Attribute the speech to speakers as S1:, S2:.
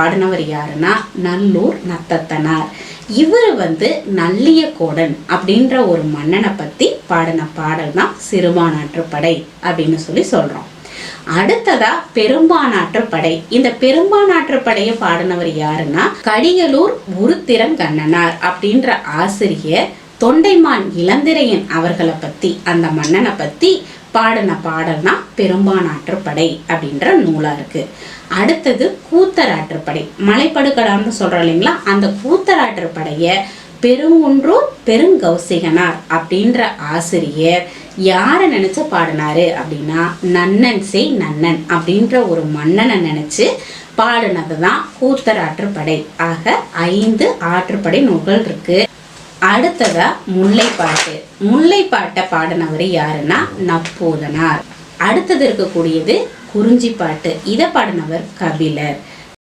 S1: பாடினவர் யாருன்னா நல்லூர் நத்தத்தனார். இவர் வந்து நல்லியக்கோடன் அப்படின்ற ஒரு மன்னனை பத்தி பாடின பாடல் தான் சிறுபானாற்றுப்படை அப்படின்னு சொல்லி சொல்றோம். அடுத்ததா பெரும்பானாற்றுப்படை. இந்த பெரும்பானாற்றுப்படையை பாடினவர் யாருன்னா கடிகளூர் உருத்திரங்கண்ணனார் அப்படின்ற ஆசிரியர் தொண்டைமான் இளந்திரையன் அவர்களை பத்தி அந்த மன்னனை பத்தி பாடின பாடல்னா பெரும்பான் பெரும்பானாற்றுப்படை அப்படின்ற நூலாக இருக்குது அடுத்தது கூத்தராற்றுப்படை. மலைப்படுகடான்னு சொல்றோம் இல்லைங்களா? அந்த கூத்தராற்றுப்படைய பெருங்குன்றூர் பெருங்கௌசிகனார் அப்படின்ற ஆசிரியர் யாரை நினச்சி பாடினாரு அப்படின்னா நன்னன் செய் நன்னன் அப்படின்ற ஒரு மன்னனை நினச்சி பாடினது தான் கூத்தராற்றுப்படை. ஆக ஐந்து ஆற்றுப்படை நூல்கள் இருக்குது அடுத்ததா முல்லைப்பாட்டு. முல்லைப்பாட்டை பாடினவர் யாருன்னா நப்போதனார். அடுத்தது இருக்கக்கூடியது குறிஞ்சி பாட்டு இதை பாடினவர் கபிலர்.